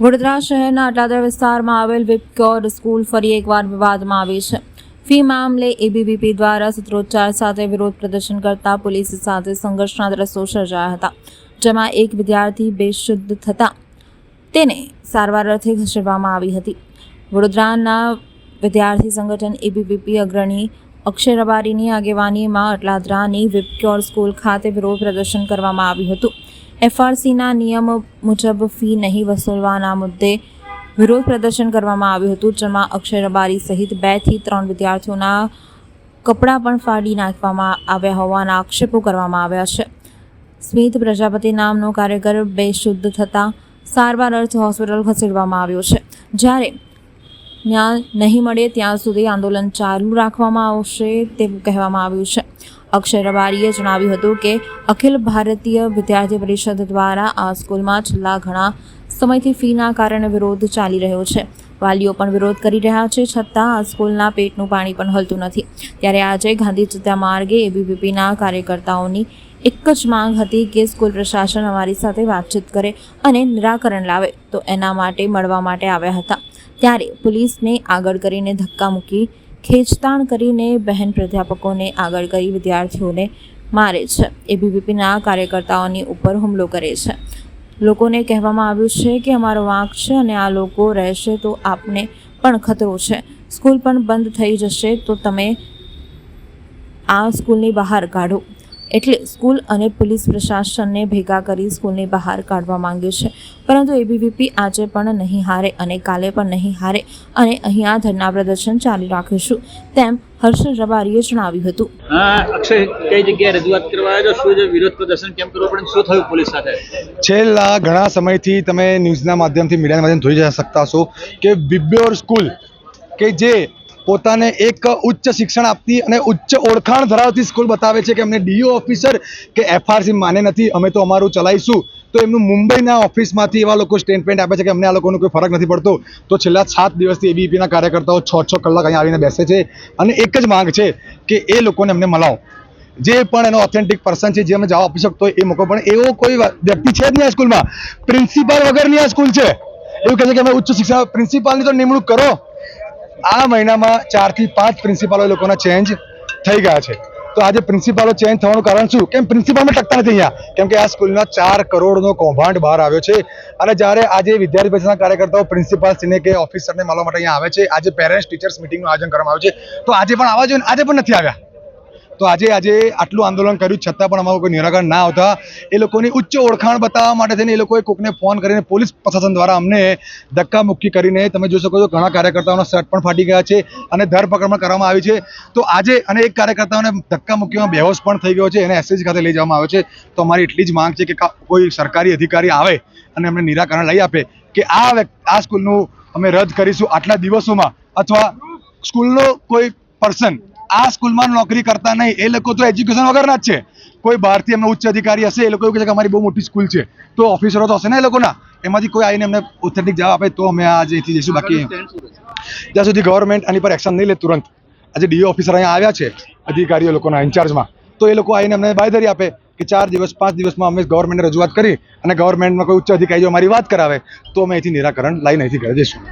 વડોદરા શહેરના અટલાદરા વિસ્તારમાં આવેલ વિપકોર સ્કૂલ ફરી એકવાર વિવાદમાં આવી છે. ફી મામલે એબીવીપી દ્વારા સૂત્રોચ્ચાર સાથે વિરોધ પ્રદર્શન કરતા પોલીસ સાથે સંઘર્ષના દ્રશ્યો સર્જાયા હતા, જેમાં એક વિદ્યાર્થી બેશુદ્ધ થતાં તેને સારવાર અર્થે ખસેડવામાં આવી હતી. વડોદરાના વિદ્યાર્થી સંગઠન એબીવીપી અગ્રણી અક્ષય રબારીની આગેવાનીમાં અટલાદરાની વિપક્યોર સ્કૂલ ખાતે વિરોધ પ્રદર્શન કરવામાં આવ્યું હતું. એફઆરસીના નિયમ મુજબ ફી નહીં વસૂલવાના મુદ્દે વિરોધ પ્રદર્શન કરવામાં આવ્યું હતું, જેમાં અક્ષય રબારી સહિત બેથી ત્રણ વિદ્યાર્થીઓના કપડાં પણ ફાડી નાખવામાં આવ્યા હોવાના આક્ષેપો કરવામાં આવ્યા છે. સ્મિત પ્રજાપતિ નામનો કાર્યકર બેશુદ્ધ થતાં સારવાર અર્થે હોસ્પિટલ ખસેડવામાં આવ્યો છે. જ્યારે ન્યાય નહીં મળે, ત્યાં સુધી આંદોલન ચાલુ રાખવામાં આવશે તેવું કહેવામાં આવ્યું છે. અક્ષય રબારીએ જણાવ્યું હતું કે, અખિલ ભારતીય વિદ્યાર્થી પરિષદ દ્વારા આ સ્કૂલમાં છેલ્લા ઘણા સમયથી ફીના કારણે વિરોધ ચાલી રહ્યો છે. વાલીઓ પણ વિરોધ કરી રહ્યા છે, છતાં આ સ્કૂલના પેટનું પાણી પણ હલતું નથી. ત્યારે આજે ગાંધી ચિત્તા માર્ગે એબીવીપીના કાર્યકર્તાઓની એક જ માંગ હતી કે સ્કૂલ પ્રશાસન અમારી સાથે વાતચીત કરે અને નિરાકરણ લાવે. તો એના માટે, મળવા માટે આવ્યા હતા. ત્યારે પોલીસને આગળ કરીને ધક્કા મૂકી ખેંચતાણ કરીને બહેન પ્રાધ્યાપકોને આગળ કરી વિદ્યાર્થીઓને મારે છે. એબીવીપીના કાર્યકર્તાઓની ઉપર હુમલો કરે છે. લોકોને કહેવામાં આવ્યું છે કે અમારો વાંક છે અને આ લોકો રહેશે તો આપને પણ ખતરો છે. સ્કૂલ પણ બંધ થઈ જશે તો તમે આ સ્કૂલની બહાર કાઢો. એટલે સ્કૂલ અને પોલીસ પ્રશાસનને ભેગા કરી સ્કૂલની બહાર કાઢવા માંગે છે. પરંતુ એબીવીપી આજે પણ નહીં હારે અને કાલે પણ નહીં હારે અને અહીંયા ધરના પ્રદર્શન ચાલુ રાખીશું તેમ હર્ષ રબારીએ જણાવ્યું હતું. અક્ષય કઈ જગ્યાએ રજૂઆત કરવા આવ્યો શું જે વિરોધ પ્રદર્શન કેમ કરવું પડે? શું થયું પોલીસ સાથે? છેલ્લા ઘણા સમયથી તમે ન્યૂઝના માધ્યમથી મીડિયાના માધ્યમથી જોઈ શકતા છો કે બિબ્યોર સ્કૂલ કે જે પોતાને એક ઉચ્ચ શિક્ષણ આપતી અને ઉચ્ચ ઓળખાણ ધરાવતી સ્કૂલ બતાવે છે કે અમને ડીઓ ઓફિસર કે એફઆરસી માને નથી. અમે તો અમારું ચલાવીશું. તો એમનું મુંબઈના ઓફિસમાંથી એવા લોકો સ્ટેટમેન્ટ આપે છે કે અમને આ લોકોનો કોઈ ફરક નથી પડતો. તો છેલ્લા સાત દિવસથી એબીપીના કાર્યકર્તાઓ છ છ કલાક અહીંયા આવીને બેસે છે અને એક જ માંગ છે કે એ લોકોને અમને મળાવો. જે પણ એનો ઓથેન્ટિક પર્સન છે, જે અમે જવાબ આપી શકતો એ મોકો પણ એવો કોઈ વ્યક્તિ છે જ નહીં આ સ્કૂલમાં. પ્રિન્સિપાલ વગરની આ સ્કૂલ છે. એવું કહે છે કે અમે ઉચ્ચ શિક્ષણ પ્રિન્સિપાલની તો નિમણૂક કરો. આ મહિનામાં ચારથી પાંચ પ્રિન્સિપાલો એ લોકોના ચેન્જ થઈ ગયા છે. તો આજે પ્રિન્સિપાલો ચેન્જ થવાનું કારણ શું? કેમ પ્રિન્સિપાલમાં ટકતા નથી અહીંયા? કેમ કે આ સ્કૂલના ચાર કરોડનો કૌભાંડ બહાર આવ્યો છે. અને જ્યારે આજે વિદ્યાર્થી પરિષદના કાર્યકર્તાઓ સિને કે ઓફિસરને મળવા માટે અહીંયા આવે છે, આજે પેરેન્ટ્સ ટીચર્સ મિટિંગનું આયોજન કરવામાં આવ્યું છે. તો આજે પણ આવવા જોઈએ આજે પણ નથી આવ્યા? તો આજે આજે આટલું આંદોલન કર્યું, છતાં પણ અમારું કોઈ નિરાકરણ ના આવતા. એ લોકોની ઉચ્ચ ઓળખાણ બતાવવા માટે થઈને એ લોકોએ કોકને ફોન કરીને પોલીસ પ્રશાસન દ્વારા અમને ધક્કા મુક્કી કરીને, તમે જોઈ શકો છો ઘણા કાર્યકર્તાઓના શર્ટ પણ ફાટી ગયા છે અને ધરપકડ પણ કરવામાં આવી છે. તો આજે અને એક કાર્યકર્તાઓને ધક્કા મુક્કીમાં બેહોશ પણ થઈ ગયો છે, એને એસએસજી ખાતે લઈ જવામાં આવ્યો છે. તો અમારી એટલી જ માંગ છે કે કોઈ સરકારી અધિકારી આવે અને અમને નિરાકરણ લઈ આપે કે આ આ સ્કૂલનું અમે રદ કરીશું આટલા દિવસોમાં. અથવા સ્કૂલનો કોઈ પર્સન આ સ્કૂલમાં નોકરી કરતા નહીં. એ લોકો તો એજ્યુકેશન વગરના જ છે. કોઈ બહારથી એમના ઉચ્ચ અધિકારી હશે એ લોકો એવું કહે છે કે અમારી બહુ મોટી સ્કૂલ છે. તો ઓફિસરો તો હશે ને એ લોકોના? એમાંથી કોઈ આવીને અમને ઓથેન્ટિક જવાબ આપે તો અમે આજે અહીંથી જઈશું. બાકી જ્યાં સુધી ગવર્મેન્ટ આની પર એક્શન નહીં લે તુરંત. આજે ડીઓ ઓફિસર અહીંયા આવ્યા છે અધિકારીઓ લોકોના ઇન્ચાર્જમાં તો એ લોકો આવીને અમને બાયધરી આપે કે ચાર દિવસ પાંચ દિવસમાં અમે ગવર્મેન્ટને રજૂઆત કરી અને ગવર્મેન્ટમાં કોઈ ઉચ્ચ અધિકારીઓ અમારી વાત કરાવે તો અમે અહીંથી નિરાકરણ લાવીને અહીંથી ઘરે જઈશું.